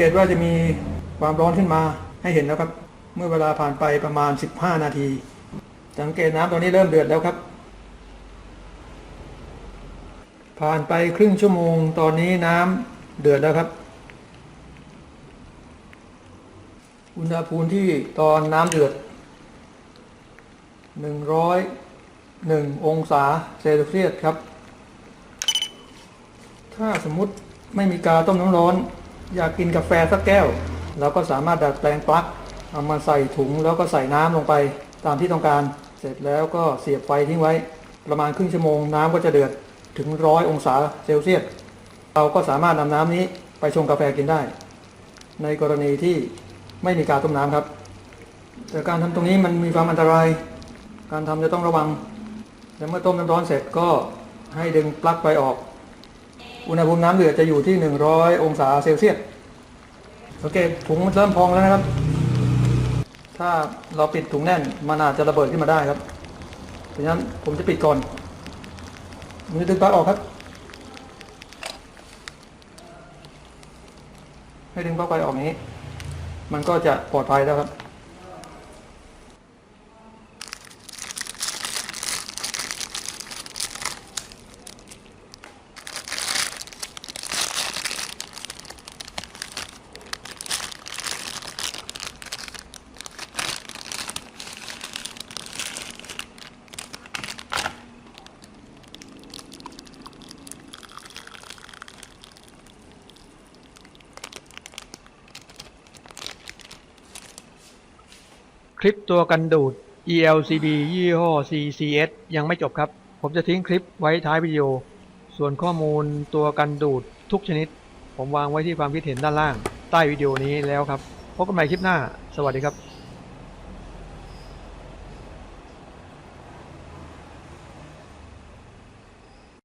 เกตว่าจะมีความร้อนขึ้นมาให้เห็นแล้วครับ เมื่อเวลาผ่านไปประมาณ 15 นาที สังเกตน้ำตอนนี้เริ่มเดือดแล้วครับ ผ่านไปครึ่งชั่วโมงตอนนี้น้ำเดือดแล้วครับ อุณหภูมิที่ตอนน้ำเดือด 101 องศาเซลเซียสครับ ถ้าสมมุติไม่มีกาต้มน้ำร้อน อยากกินกาแฟสักแก้ว เราก็สามารถดัดแปลงปลั๊กเอามาใส่ถุงแล้วก็ใส่น้ำลงไป ตามที่ต้องการเสร็จแล้วก็เสียบไฟทิ้งไว้ ประมาณครึ่งชั่วโมงน้ำก็จะเดือดถึงร้อยองศาเซลเซียสเราก็สามารถนำน้ำนี้ไปชงกาแฟกินได้ ในกรณีที่ไม่มีกาต้มน้ำครับ แต่การทำตรงนี้มันมีความอันตราย การทำจะต้องระวังและเมื่อต้มน้ำร้อนเสร็จก็ให้ดึงปลั๊กไฟออก อุณหภูมิน้ำเดือดจะอยู่ที่ 100 องศาเซลเซียส โอเค ถุงมันเริ่มพองแล้วนะครับ ถ้าเราปิดถุงแน่น มันอาจจะระเบิดขึ้นมาได้ครับ เพราะฉะนั้นผมจะปิดก่อนมือดึงปลั๊กออกครับ ให้ดึงปลั๊กไฟออกอย่างนี้ มันก็จะปลอดภัยแล้วครับ คลิปตัวกันดูด ELCB ยี่ห้อ CCS ยังไม่จบครับ ผมจะทิ้งคลิปไว้ท้ายวิดีโอ ส่วนข้อมูลตัวกันดูดทุกชนิด ผมวางไว้ที่ความคิดเห็นด้านล่าง ใต้วิดีโอนี้แล้วครับ พบกันใหม่คลิปหน้า สวัสดีครับ